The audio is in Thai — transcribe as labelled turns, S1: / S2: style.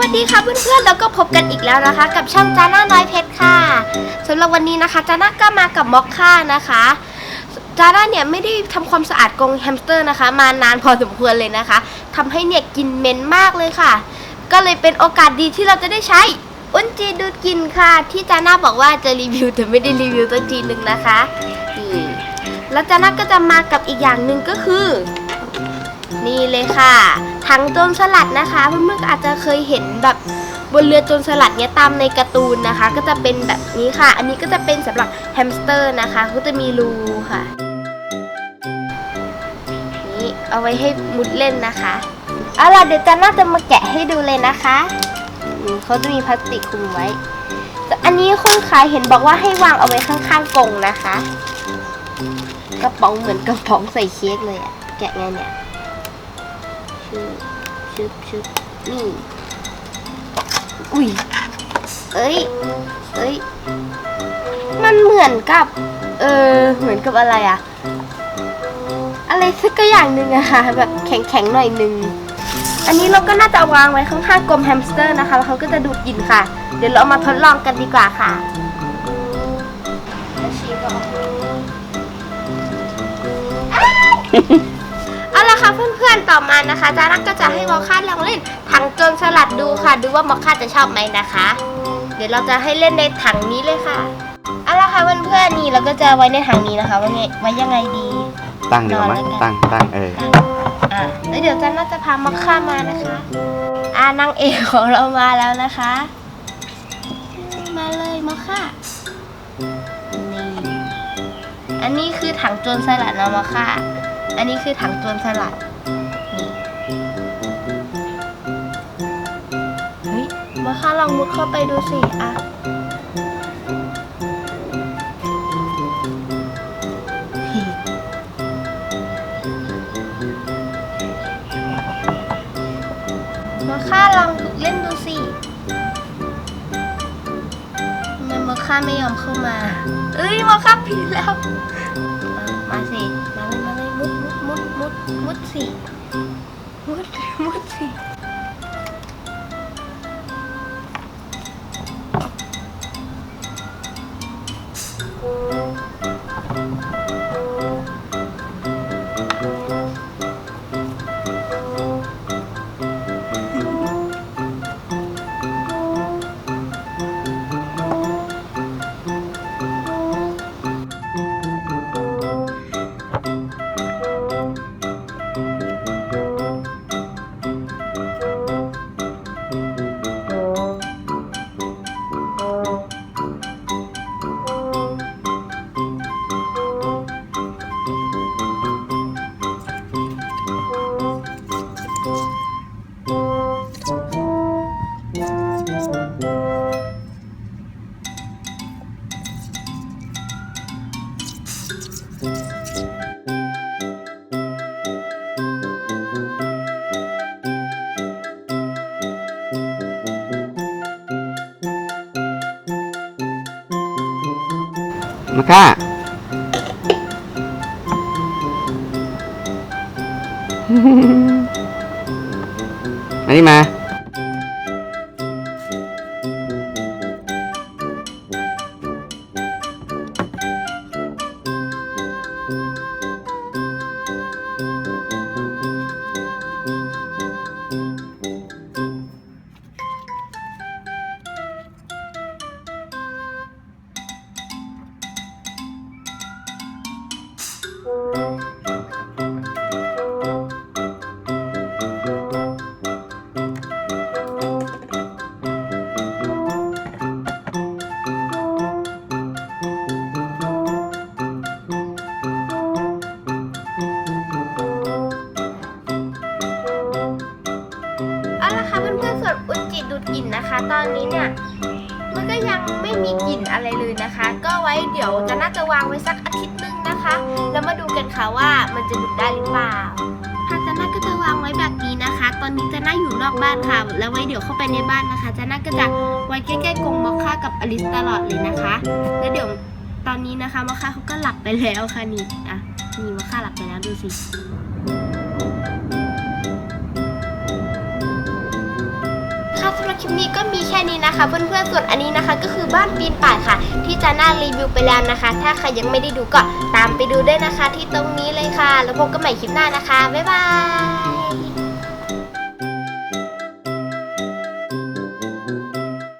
S1: วัสดีค่ะเพื่อนๆ แล้วก็พบกันอีกแล้วนะคะ กับช่องจาน่าน้อยเพชรค่ะสำหรับวันนี้นะคะจาน่าก็มากับม็อกค่านะคะจาน่าเนี่ยไม่ได้ทำความสะอาดกรงแฮมสเตอร์นะคะ มานานพอสมควรเลยนะคะทำให้เนี่ยกินเหม็นมากเลยค่ะ ก็เลยเป็นโอกาสดีที่เราจะได้ใช้อุนจีดูดกินค่ะ ที่จาน่าบอกว่าจะรีวิวแต่ไม่ได้รีวิวสักทีหนึ่งนะคะแล้วจาน่าก็จะมากับอีกอย่างหนึ่งก็คือ นี่เลยค่ะ ถังโจรสลัดนะคะ เพื่อนๆก็อาจจะเคยเห็นแบบบนเรือโจรสลัดเนี้ยตามในการ์ตูนนะคะ ก็จะเป็นแบบนี้ค่ะ อันนี้ก็จะเป็นสำหรับแฮมสเตอร์นะคะ ก็จะมีรูค่ะ นี่เอาไว้ให้มุดเล่นนะคะเอาล่ะเดี๋ยวจันน่าจะมาแกะให้ดูเลยนะคะเขาจะมีพลาสติกคลุมไว้ อันนี้คนขายเห็นบอกว่าให้วางเอาไว้ข้างๆกรงนะคะ กระป๋องเหมือนกระป๋องใส่เค้กเลยอะแกะไงเนี่ย ชึบชึบชึบนี่ อุ้ย เอ้ย เอ้ย มันเหมือนกับ เออ เหมือนกับอะไรอะอะไรสักอย่างหนึ่งอะค่ะแบบแข็งๆหน่อยหนึ่งอันนี้เราก็น่าจะวางไว้ข้างๆกลมแฮมสเตอร์นะคะ แล้วเขาก็จะดูดกินค่ะ เดี๋ยวเรามาทดลองกันดีกว่าค่ะชีบอก เอาละค่ะเพื่อนๆต่อมานะคะจารักก็จะให้มอคค่าลองเล่นถังโจรสลัดดูค่ะ ดูว่ามอคค่าจะชอบไหมนะคะ เดี๋ยวเราจะให้เล่นในถังนี้เลยค่ะเอาละค่ะเพื่อนๆนี่เราก็จะไว้ในถังนี้นะคะไว้ไงไว้ยังไงดี
S2: ตั้งดีกว่ามั้ย
S1: นอนแล้วกัน
S2: ตั้งตั้งเออ
S1: อะแล้วเดี๋ยวจันน่าจะพามอคค่ามานะคะอ่านางเอกของเรามาแล้วนะคะ มาเลยมอคค่านี่อันนี้คือถังโจรสลัดนะมอคค่า อันนี้คือถังโจรสลัดนี่เฮ้ยมาค่ะลองมุดเข้าไปดูสิอะมาค่าลองเล่นดูสิทำไมาค่าไม่ยอมเข้ามา เอ้ยมาค่าผิดแล้วอะมาสิ มาเลยมาเลยมุด มุดมุดมุดมุด มุดมุดสิ
S2: มาค่าอันนี้มา
S1: เอา กลิ่นนะคะ ตอนนี้เนี่ยมันก็ยังไม่มีกลิ่นอะไรเลยนะคะ ก็ไว้เดี๋ยวจะน่าจะวางไว้สักอาทิตย์นึงนะคะ แล้วมาดูกันค่ะว่ามันจะดูดได้หรือเปล่าค่ะจะน่าก็จะวางไว้แบบนี้นะคะ ตอนนี้จะน่าอยู่นอกบ้านค่ะ แล้วไว้เดี๋ยวเข้าไปในบ้านนะคะจะน่าก็จะไว้ใกล้ๆกรงมอคค่ากับอลิสตลอดเลยนะคะ แล้วเดี๋ยวตอนนี้นะคะมอคค่าเขาก็หลับไปแล้วค่ะนี่อะนี่มอคค่าหลับไปแล้วดูสิ คลิปนี้ก็มีแค่นี้นะคะ เพื่อนๆส่วนอันนี้นะคะ ก็คือบ้านปีนป่ายค่ะ ที่จะน่ารีวิวไปแล้วนะคะ ถ้าใครยังไม่ได้ดูก็ตามไปดูได้นะคะ ที่ตรงนี้เลยค่ะ แล้วพบกันใหม่คลิปหน้านะคะบ๊ายบาย